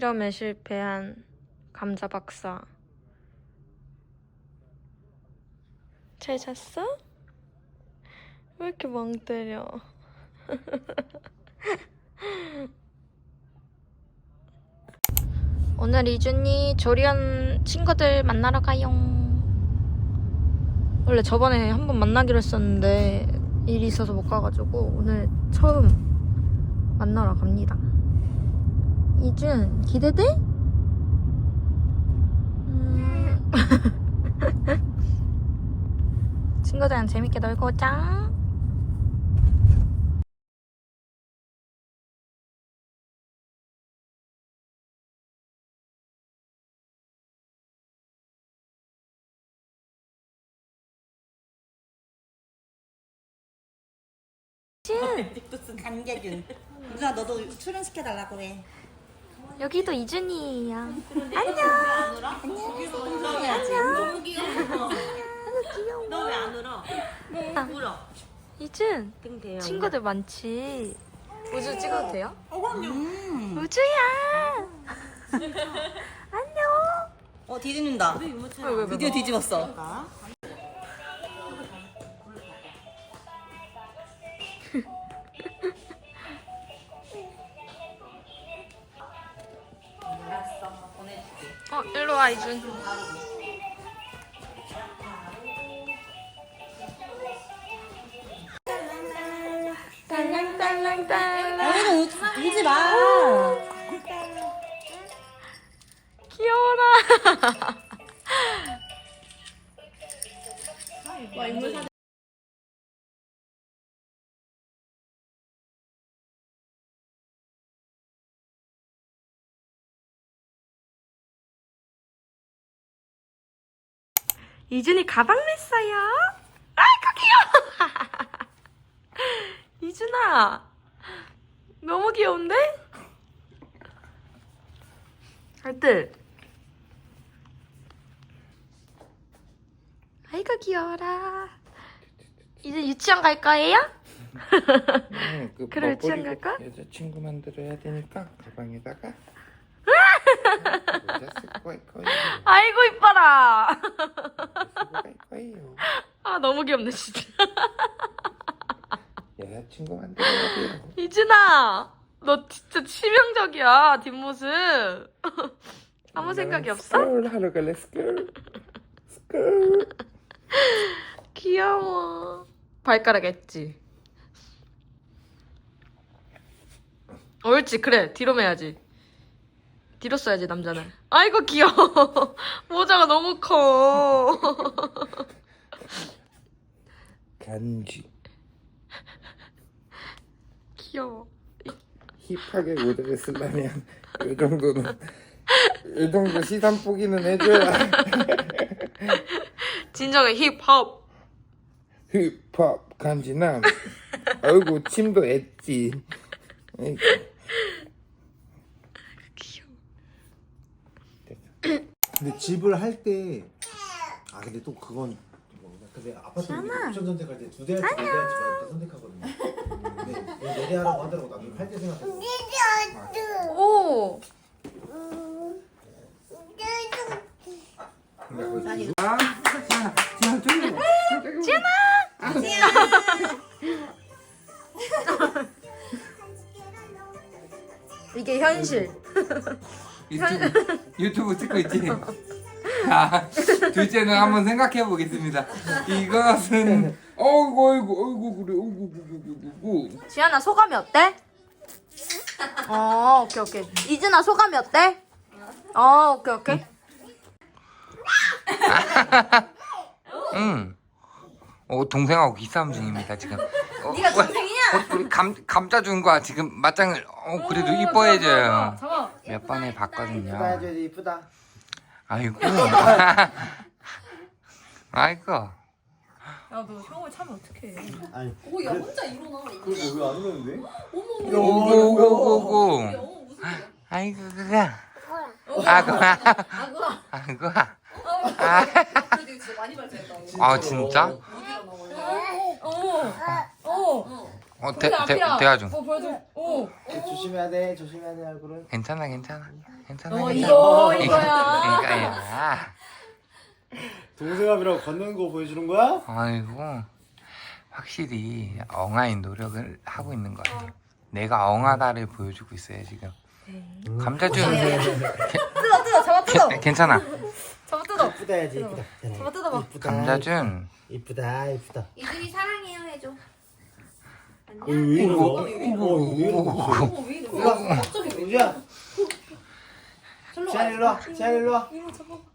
실험에 실패한 감자 박사. 잘 잤어? 왜 이렇게 멍 때려? 오늘 이준이 조리원 친구들 만나러 가요. 원래 저번에 한 번 만나기로 했었는데 일이 있어서 못 가가지고 오늘 처음 만나러 갑니다. 이준 기대돼? 음... 친구들이랑 재밌게 놀고 오자. 무슨 강재준. 누나 너도 출연시켜달라고 그래. 여기도 이준이에요. 너왜 안 울어? 아. 울어. 이준 등 대요. 친구들 많지. 우주 찍어도 돼요? 음. 우주야. 안녕. 어 뒤집는다. 왜, 왜, 왜? 드디어 뒤집었어. 어, 일로 와, 이준. 딸랑딸랑딸랑. 너희는 울- 울지 마. 귀여워라. 이준이 가방 냈어요. 아이고 귀여워. 이준아, 너무 귀여운데? 알뜰. 아이고 귀여워라. 이제 유치원 갈 거예요? 응, 그 그래, 뭐 유치원 버리고 갈까? 여자친구 만들어야 되니까 가방에다가 갈. 아이고 이뻐라. 아 너무 귀엽네 진짜. 여자친구 만들어야 돼요. 이준아, 너 진짜 치명적이야 뒷모습. 아무 생각이 없어? 스쿨 하러 갈래 스쿨. 스쿨. 귀여워. 발가락 엣지. 옳지 그래 뒤로 매야지. 뒤로 써야지 남자는. 아이고 귀여워. 모자가 너무 커. 간지. 귀여워. 힙하게 모자를 쓰려면 이 정도는 이 정도 시선 포기는 해줘야 진정의 힙합. 힙합 간지남. 아이고 침도 엣지. 아이고. 귀여워. 근데 집을 할 때 아 근데 또 그건. 근데 아파트 옵션 선택할 때 두 대 할지 네대 할지 말고 선택하거든요. 근데 네대 하라고 하더라고 나중에 팔 때 생각했어. 오. 이게 현실. 유튜브, 유튜브 찍고 있지? 자, 둘째는 한번 생각해 보겠습니다. 이것은 어이구 어이구 어이구 그래 어이구 어이구 어이구 지안아 소감이 어때? 어 오케이 오케이. 이준아 소감이 어때? 어 오케이 오케이. 응. 어, 동생하고 기싸움 중입니다 지금. 어, 네가 동생이냐? 우리 감 감자 준 거야 지금 맞짱을. 어 그래도 이뻐해줘요. 몇 번에 봤거든요. 봐야지 이쁘다. 아이고. 아이고. 야 너 형을 차면 어떡해? 아니 오 야 혼자 일어나 그거 왜안 오는데? 오고오고오고. 아이고 그가. 아고 아고. 아. 그래도 진짜 많이 발전했다 아 진짜? 못 일어나 원래 어 대, 대, 대화 중. 어 보여줘. 오. 조심해야 돼 조심해야 돼 얼굴은. 괜찮아 괜찮아. 괜찮아 어, 괜찮아. 이거, 이거야. 이거야. 동생 앞이라고 걷는 거 보여주는 거야? 아이고 확실히 엉아인 노력을 하고 있는 거 같아 내가 엉하다를 보여주고 있어요 지금. 감자준 뜯어, 뜯어, 잡아 뜯어. 괜- 괜찮아. 잡아 뜯어. 이쁘다 해야지 이쁘다. 잡아 뜯어봐. 이쁘다. 감자준 이쁘다 이쁘다. 이들이 사랑해요 해줘. 어, 왜 거야? 어, 왜? 어머 왜 이래? 갑자기 왜? 우주야 지안 일로 와. 지안 일로 와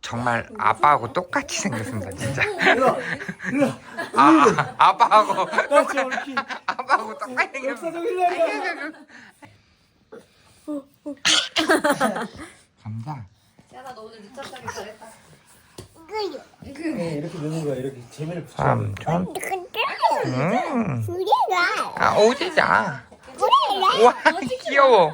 정말 아빠하고 똑같이 생겼습니다 진짜. 일로 와. 일로 와. 아 아 빠하고. 나 진짜 우리 키. 아빠하고 똑같이 생겼어 역사적 일날이야 감자 지안아 너 오늘 늦잠 자기 잘했다. 네, 이렇게 넣는 거야. 이렇게 재미를 붙여. 삼촌 음. 아 오지자. 와 귀여워.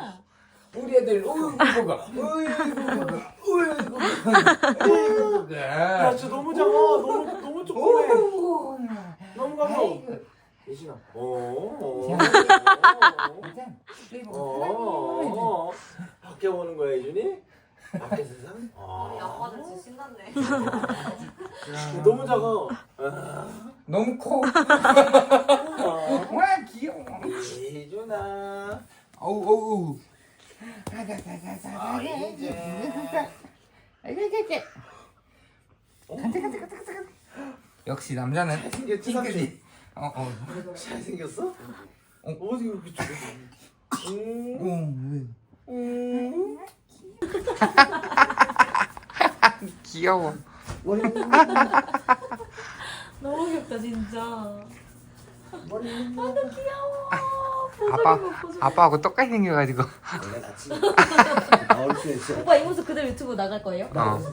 우리 애들 어이구 뭐가 어이구 뭐가 어이구 뭐가. 야 진짜 너무 작아. 너무 너무 조그매. 너무 가벼워. 예진아. 어 어 어. 어 밖에 오는 거야 예준이? 밖에 세상? 우리 아 아빠들 진짜 신났네. 너무 작아. 너무 커. 어우 어우. 아 역시 남자는 잘생겼지 삼촌? 어 어. 잘생겼어? 어 어디 그렇게 좋아 음. 어 왜? 귀여워. 너무 귀엽다, 진짜. 아 빠 아빠하고 똑같이 생겨가지고. 원래 같이 나올 때 진짜 오빠 이 모습 그대로 유튜브 나갈 거예요? 나 어. 무슨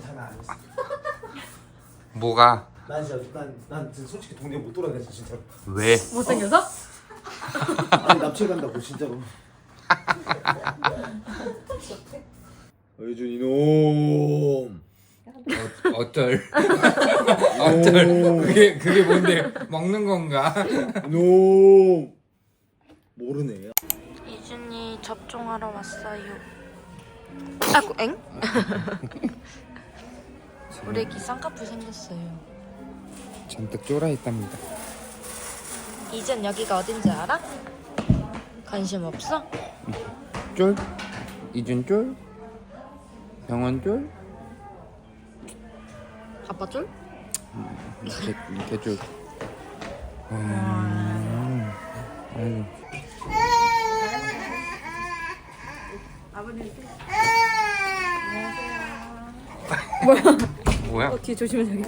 뭐가 난 진짜 난, 난 진짜 솔직히 동네 못 돌아다녔어 진짜로 왜? 못생겨서? 아니 납치 간다고 진짜로 예준 이놈 어, 어쩔. 어쩔. 그게 그게 뭔데? 먹는 건가? 이놈 모르네 이준이 접종하러 왔어요. 아이고, 엥? 우리 애기 쌍꺼풀 생겼어요. 잔뜩 쫄아 있답니다. 이젠 여기가 어딘지 알아? 관심 없어? 쫄? 이준 쫄? 병원 쫄? 아빠 쫄? 개, 개쫄. 음. 아 유. 뭐야? 뭐야? 뒤에 조심해 자기.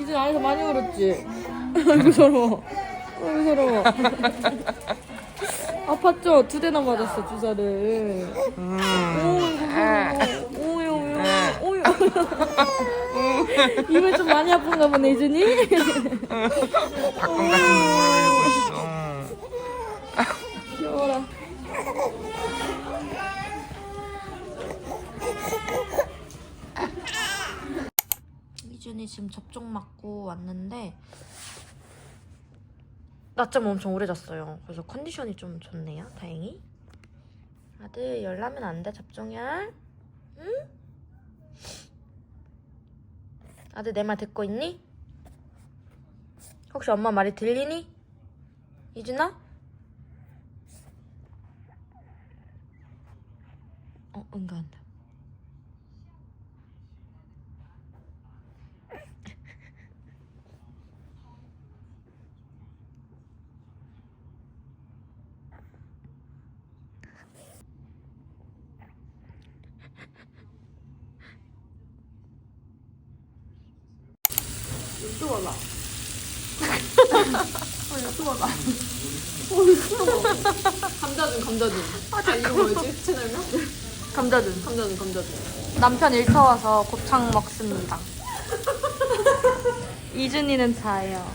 이준 안에서 많이 울었지? 아이고 서러워. 아이고 서러워. 아팠죠? 두 대나 맞았어 주사를. 음. 오유 오유 오유. 입을 좀 많이 아픈가 보네 이준이. 닭똥 같은 눈물을 흘리고 있어. 귀여워라. 지금 접종 맞고 왔는데 낮잠 엄청 오래 잤어요. 그래서 컨디션이 좀 좋네요. 다행히. 아들 열나면 안 돼 접종이야. 응? 아들 내 말 듣고 있니? 혹시 엄마 말이 들리니? 이준아? 어, 응 가한다. 감자준 감자준. 아 이거 뭐였지? 채널명? 감자준. 감자준 감자준. 남편 일터 와서 곱창 먹습니다. 이준이는 자요.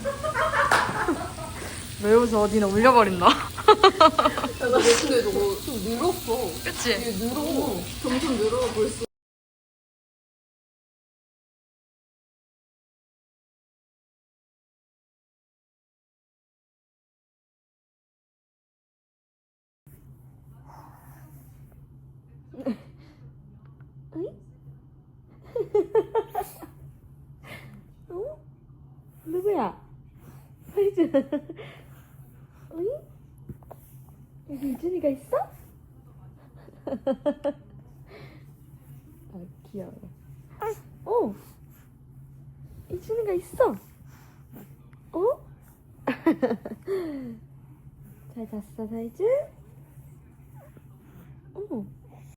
왜 웃어? 어디나 울려버린다. 야나 근데 저거 좀 늘었어. 그치? 이게 늘어. 점점 늘어 벌써. 사이즈야. 사이즈. 어이? 여기 유준이가 있어? 아 귀여워. 어. 유준이가 있어. 어? 잘 잤어 사이즈? 어.